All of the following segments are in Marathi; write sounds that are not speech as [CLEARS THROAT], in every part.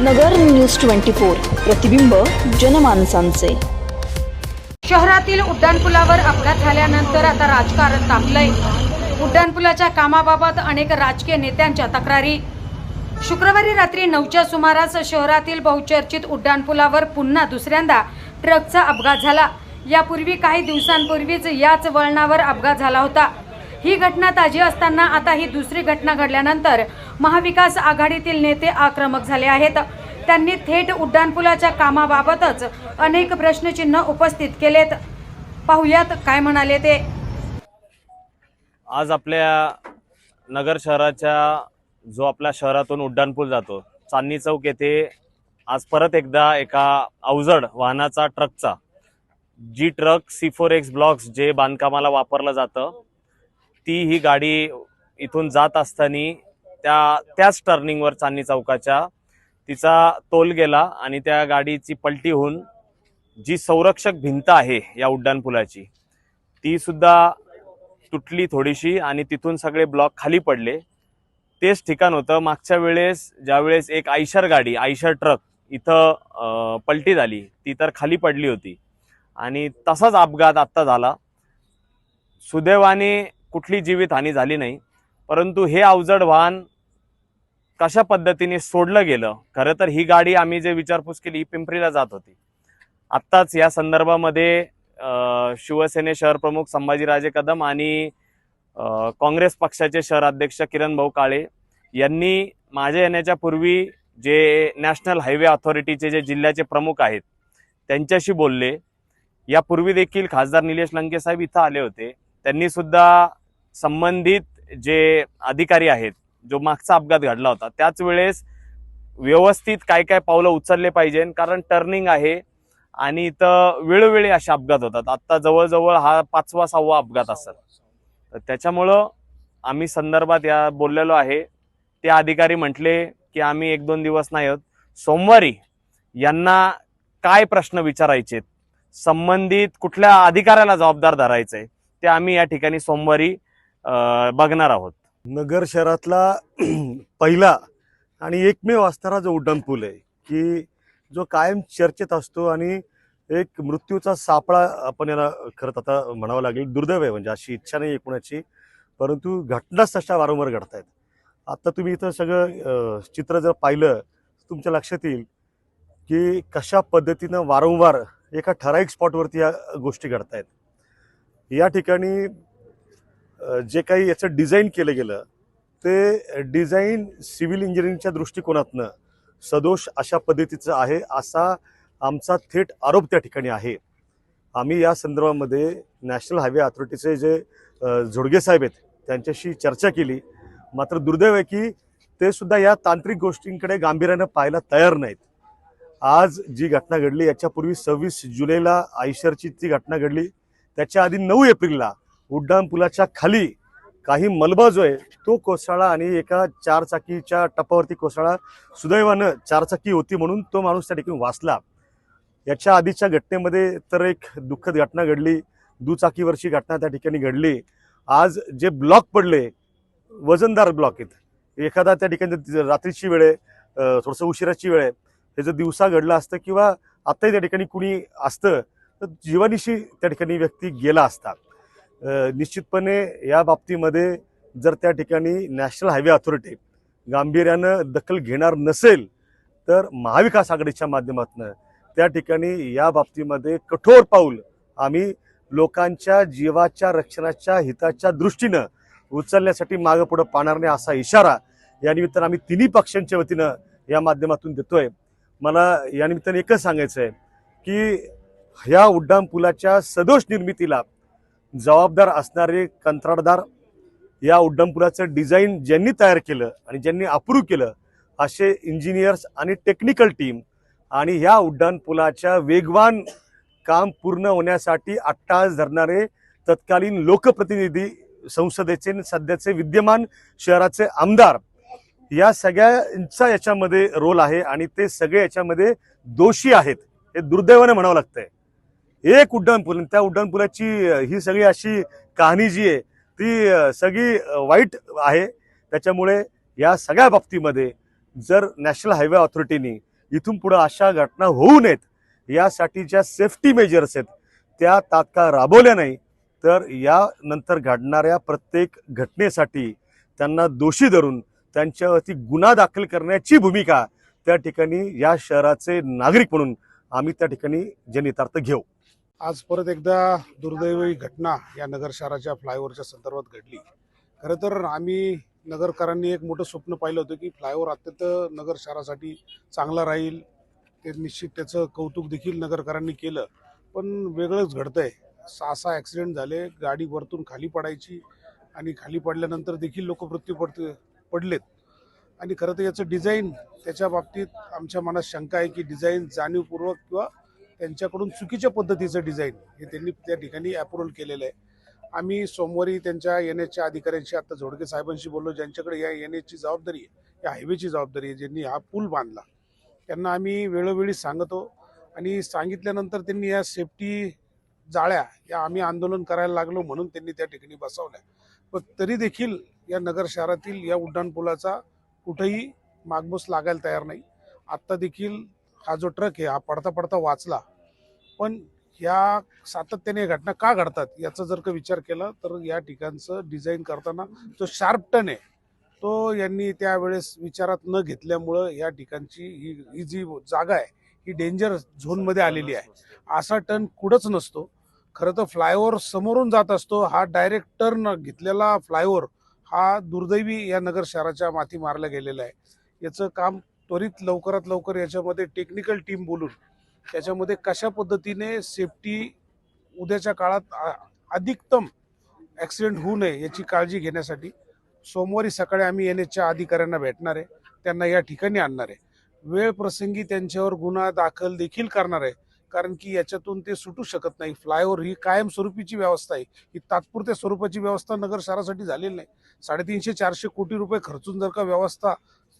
नगर न्यूज ट्वेंटी फोर प्रतिबिंब जनमानसांचे. शहरातील उड्डाणपुलावर अपघात झाल्यानंतर आता राजकारण तापलंय उड्डाणपुलाच्या कामाबाबत अनेक राजकीय नेत्यांच्या तक्रारी. शुक्रवारी रात्री नऊच्या सुमारास शहरातील बहुचर्चित उड्डाणपुलावर पुन्हा दुसऱ्यांदा ट्रकचा अपघात झाला. यापूर्वी काही दिवसांपूर्वीच याच वळणावर अपघात झाला होता. ही घटना ताजी असताना आता ही दुसरी घटना घडल्यानंतर महाविकास आघाडीतील नेते आक्रमक झाले आहेत. त्यांनी थेट उड्डाणपुलाच्या कामाबाबतच अनेक प्रश्नचिन्ह उपस्थित केलेत. पाहुयात काय म्हणाले ते. आज आपल्या नगर शहराच्या जो आपल्या शहरातून उड्डाणपूल जातो चांदणी चौक येथे आज परत एकदा एका अवजड वाहनाचा ट्रकचा जी truck C four X blocks जे बांधकामाला वापरलं जातं ती ही गाडी इथून जात असताना त्या त्याच टर्निंगवर चांदणी चौकाच्या तिचा तोल गेला आणि त्या गाडीची पलटी होऊन जी संरक्षक भिंत आहे या उड्डाणपुलाची ती सुद्धा तुटली थोडीशी आणि तिथून सगळे ब्लॉक खाली पडले. तेच ठिकाण होतं. मागच्या वेळेस ज्यावेळेस एक आयशर गाडी आयशर ट्रक इथं पलटी झाली ती तर खाली पडली होती. आणि तसाच अपघात आत्ता झाला. सुदैवाने कुठली जीवितहानी झाली नाही. परंतु हे अवजड वाहन कशा पद्धतीने सोडलं गेलं? खरं तर ही गाडी आम्ही जे विचारपूस केली ही पिंपरीला जात होती. आत्ताच या संदर्भामध्ये शिवसेने शहर प्रमुख संभाजीराजे कदम आणि काँग्रेस पक्षाचे शहर अध्यक्ष किरण भाऊ काळे यांनी माझ्या येण्याच्या पूर्वी जे नॅशनल हायवे ऑथॉरिटीचे जे जिल्ह्याचे प्रमुख आहेत त्यांच्याशी बोलले. यापूर्वी देखील खासदार निलेश लंके साहेब इथं आले होते. त्यांनी सुद्धा संबंधित जे अधिकारी आहेत जो मागचा अपघात घडला होता त्याच वेळेस व्यवस्थित काय काय पावलं उचलले पाहिजे कारण टर्निंग आहे आणि इथं वेळोवेळी असे अपघात होतात. आत्ता जवळजवळ हा पाचवा सहावा अपघात असेल. तर त्याच्यामुळं आम्ही संदर्भात या बोललेलो आहे. ते अधिकारी म्हटले की आम्ही एक दोन दिवस नाही आहोत सोमवारी यांना काय प्रश्न विचारायचे संबंधित कुठल्या अधिकाऱ्याला जबाबदार धरायचंय ते आम्ही या ठिकाणी सोमवारी बघणार आहोत. नगर शहरातला [CLEARS THROAT] पहिला आणि एकमेव असणारा जो उड्डाणपूल आहे की जो कायम चर्चेत असतो आणि एक मृत्यूचा सापळा आपण याला खरं तर आता म्हणावं लागेल दुर्दैव आहे म्हणजे अशी इच्छा नाही एकूणाची परंतु घटनाच तशा वारंवार घडत आहेत आत्ता तुम्ही इथं सगळं चित्र जर पाहिलं तुमच्या लक्षात येईल की कशा पद्धतीनं वारंवार एका ठराविक स्पॉटवरती या गोष्टी घडत आहेत या ठिकाणी जे काही याचं डिझाईन केलं गेलं ते डिझाईन सिव्हिल इंजिनिअरिंगच्या दृष्टिकोनातनं सदोष अशा पद्धतीचं आहे असा आमचा थेट आरोप त्या ठिकाणी आहे. आम्ही या संदर्भामध्ये नॅशनल हायवे अथॉरिटीचे जे अ, झोडगे साहेब आहेत त्यांच्याशी चर्चा केली. मात्र दुर्दैव आहे की ते सुद्धा या तांत्रिक गोष्टींकडे गांभीर्यानं पाहायला तयार नाहीत. आज जी घटना घडली याच्यापूर्वी सव्वीस जुलैला आयशरची ती घटना घडली त्याच्या आधी नऊ एप्रिलला उड्डाणपुलाच्या खाली काही मलबा जो आहे तो कोसळला आणि एका चारचाकीच्या टप्पावरती कोसळला. सुदैवानं चारचाकी होती म्हणून तो माणूस त्या ठिकाणी वाचला. याच्या आधीच्या घटनेमध्ये तर एक दुःखद घटना घडली. दुचाकीवरची घटना त्या ठिकाणी घडली. आज जे ब्लॉक पडले वजनदार ब्लॉक आहेत. एखादा त्या ठिकाणी रात्रीची वेळ आहे थोडंसं उशिराची वेळ आहे हे जर दिवसा घडलं असतं किंवा आत्ताही त्या ठिकाणी कुणी असतं तर जीवानिशी त्या ठिकाणी व्यक्ती गेला असतात निश्चितपणे या बाबतीमध्ये जर त्या ठिकाणी नॅशनल हायवे अथॉरिटी गांभीर्यानं दखल घेणार नसेल तर महाविकास आघाडीच्या माध्यमातून त्या ठिकाणी या बाबतीमध्ये कठोर पाऊल आम्ही लोकांच्या जीवाच्या रक्षणाच्या हिताच्या दृष्टीनं उचलण्यासाठी मागं पुढं पाहणार नाही असा इशारा या निमित्तानं आम्ही तिन्ही पक्षांच्या वतीनं या माध्यमातून देतोय. मला या निमित्तानं एकच सांगायचं आहे की ह्या उड्डाणपुलाच्या सदोष निर्मितीला जबाबदार असणारे कंत्राटदार या उड्डाणपुलाचं डिझाईन ज्यांनी तयार केलं आणि ज्यांनी अप्रूव्ह केलं असे इंजिनियर्स आणि टेक्निकल टीम आणि ह्या उड्डाणपुलाच्या वेगवान काम पूर्ण होण्यासाठी अट्टास धरणारे तत्कालीन लोकप्रतिनिधी संसदेचे सध्याचे विद्यमान शहराचे आमदार. या सगळ्यांचा याच्यामध्ये रोल आहे आणि ते सगळे याच्यामध्ये दोषी आहेत हे दुर्दैवाने म्हणावं लागतंय. एक उड्डाणपूल आणि त्या उड्डाणपुलाची ही सगळी अशी कहाणी जी आहे ती सगळी वाईट आहे. त्याच्यामुळे या सगळ्या बाबतीमध्ये जर नॅशनल हायवे ऑथॉरिटीनी इथून पुढं अशा घटना होऊ नयेत यासाठी ज्या सेफ्टी मेजर्स आहेत त्या तात्काळ राबवल्या नाही तर यानंतर घडणाऱ्या प्रत्येक घटनेसाठी त्यांना दोषी धरून त्यांच्यावरती गुन्हा दाखल करण्याची भूमिका त्या ठिकाणी या शहराचे नागरिक म्हणून आम्ही त्या ठिकाणी जनितार्थ घेऊ. आज परत एकदा दुर्दैवी घटना या नगर शहराच्या फ्लायओव्हरच्या संदर्भात घडली. खरं तर आम्ही नगरकरांनी एक मोठं स्वप्न पाहिलं होतं की फ्लायओव्हर अत्यंत नगर शहरासाठी चांगला राहील. ते निश्चित त्याचं कौतुक देखील नगरकरांनी केलं. पण वेगळंच घडतं आहे सहा सहा ॲक्सिडेंट झाले गाडी वरतून खाली पडायची आणि खाली पडल्यानंतर देखील लोक मृत्यू पडते पडलेत. आणि खरं तर याचं डिझाईन त्याच्या बाबतीत आमच्या मनात शंका आहे की डिझाईन जाणीवपूर्वक किंवा त्यांच्याकडून चुकीच्या पद्धतीचं डिझाईन हे त्यांनी त्या ठिकाणी अप्रुव्हल केलेलं आहे. आम्ही सोमवारी त्यांच्या एन एचच्या अधिकाऱ्यांशी आता झोडके साहेबांशी बोललो ज्यांच्याकडे या एन एचची जबाबदारी आहे या हायवेची जबाबदारी आहे ज्यांनी हा पूल बांधला. त्यांना आम्ही वेळोवेळी सांगतो आणि सांगितल्यानंतर त्यांनी या सेफ्टी जाळ्या या आम्ही आंदोलन करायला लागलो म्हणून त्यांनी त्या ठिकाणी बसवल्या. पण तरी देखील या नगर शहरातील या उड्डाणपुलाचा कुठेही मागमूस लागायला तयार नाही. आत्ता देखील हा जो ट्रक आहे हा पडता पडता वाचला. पण ह्या सातत्याने घटना का घडतात याचा जर का विचार केला तर या ठिकाणचं डिझाईन करताना जो शार्प टन आहे तो यांनी त्यावेळेस विचारात न घेतल्यामुळं या ठिकाणची ही ही जी जागा आहे ही डेंजर झोनमध्ये आलेली आहे. असा टर्न कुठंच नसतो. खरं तर फ्लायओव्हर समोरून जात असतो. हा डायरेक्ट टर्न घेतलेला फ्लायओव्हर हा दुर्दैवी या नगर शहराच्या माथी मारला गेलेला आहे. याचं काम त्वरित लवकरात लवकर याच्यामध्ये टेक्निकल टीम बोलून त्याच्यामध्ये कशा पद्धतीने सेफ्टी उद्याच्या काळात अधिकतम ॲक्सिडेंट होऊ नये याची काळजी घेण्यासाठी सोमवारी सकाळी आम्ही एन एचच्या अधिकाऱ्यांना भेटणार आहे. त्यांना या ठिकाणी आणणार आहे. वेळ प्रसंगी त्यांच्यावर गुन्हा दाखल देखील करणार आहे. कारण की याच्यातून ते सुटू शकत नाही. फ्लायओव्हर ही कायमस्वरूपीची व्यवस्था आहे. ही तात्पुरत्या स्वरूपाची व्यवस्था नगर शहरासाठी झालेली नाही. साडेतीनशे चारशे कोटी रुपये खर्चून जर का व्यवस्था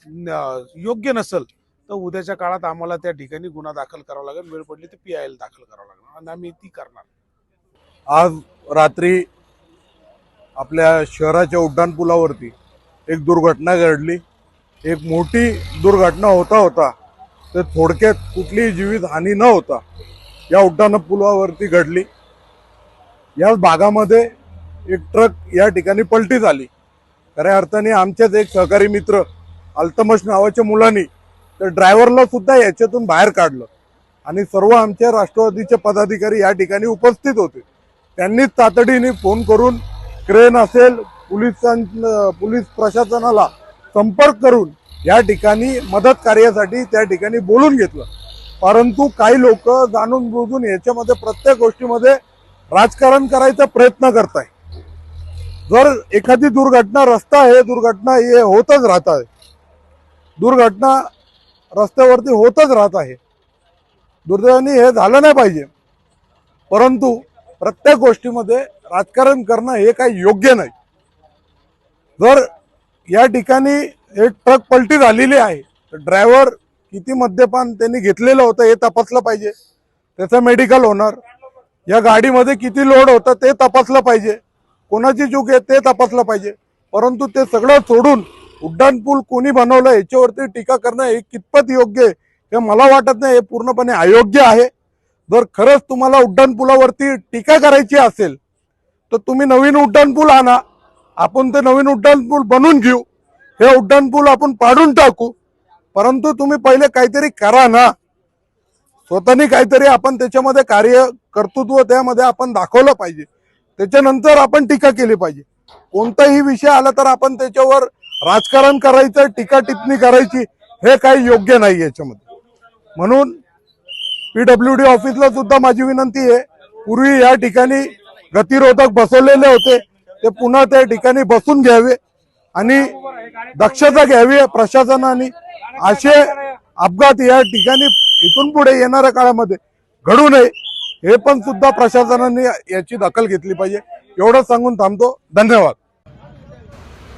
योग्य नसेल तर उद्याच्या काळात आम्हाला त्या ठिकाणी गुन्हा दाखल करावा लागेल. वेळ पडली तर पी आय एल दाखल करावं लागणार. आणि आम्ही ती करणार. आज रात्री आपल्या शहराच्या उड्डाणपुलावरती एक दुर्घटना घडली. एक मोठी दुर्घटना होता होता तर थोडक्यात कुठलीही जीवित हानी न होता या उड्डाणपुलावरती घडली. या भागामध्ये एक ट्रक या ठिकाणी पलटी झाली. खऱ्या अर्थाने आमच्याच एक सहकारी मित्र अल्तमश नावाच्या मुलांनी तर ड्रायव्हरला सुद्धा याच्यातून बाहेर काढलं. आणि सर्व आमच्या राष्ट्रवादीचे पदाधिकारी या ठिकाणी उपस्थित होते. त्यांनीच तातडीने फोन करून क्रेन असेल पोलिसां पोलीस प्रशासनाला संपर्क करून या ठिकाणी मदत कार्यासाठी त्या ठिकाणी बोलून घेतलं. परंतु काही लोक जाणून बुजून याच्यामध्ये प्रत्येक गोष्टीमध्ये राजकारण करायचा प्रयत्न करत आहे जर एखादी दुर्घटना रस्ता आहे दुर्घटना हे होतच राहत आहे दुर्घटना रस्त्यावरती होतच राहत आहे. दुर्दैवाने हे झालं नाही पाहिजे. परंतु प्रत्येक गोष्टीमध्ये राजकारण करणं हे काही योग्य नाही. जर या ठिकाणी एक ट्रक पलटी झालेली आहे तर ड्रायव्हर किती मद्यपान त्यांनी घेतलेलं होतं हे तपासलं पाहिजे. त्याचं मेडिकल होणार. या गाडीमध्ये किती लोड होतं ते तपासलं पाहिजे. कोणाची चूक आहे ते तपासलं पाहिजे. परंतु ते सगळं सोडून उड्डाणपूल कोणी बनवलं याच्यावरती टीका करणं हे कितपत योग्य आहे? हे मला वाटत नाही हे पूर्णपणे अयोग्य आहे. जर खरंच तुम्हाला उड्डाणपुलावरती टीका करायची असेल तर तुम्ही नवीन उड्डाणपूल आणा. आपण ते नवीन उड्डाणपूल बनवून घेऊ. हे उड्डाणपूल आपण पाडून टाकू. परंतु तुम्ही पहिले काहीतरी करा ना. स्वतःनी काहीतरी आपण त्याच्यामध्ये कार्य कर्तृत्व त्यामध्ये आपण दाखवलं पाहिजे. त्याच्यानंतर आपण टीका केली पाहिजे. कोणताही विषय आला तर आपण त्याच्यावर राजकारण करायचं टीका टिप्पणी करायची हे काही योग्य नाही याच्यामध्ये. म्हणून पीडब्ल्यू डी ऑफिसला सुद्धा माझी विनंती आहे पूर्वी या ठिकाणी गतिरोधक बसवलेले होते ते पुन्हा त्या ठिकाणी बसून घ्यावे आणि दक्षता घ्यावी प्रशासनाने. असे अपघात या ठिकाणी इथून पुढे येणाऱ्या काळामध्ये घडू नये हे पण सुद्धा प्रशासनाने याची दखल घेतली पाहिजे. एवढं सांगून थांबतो. धन्यवाद.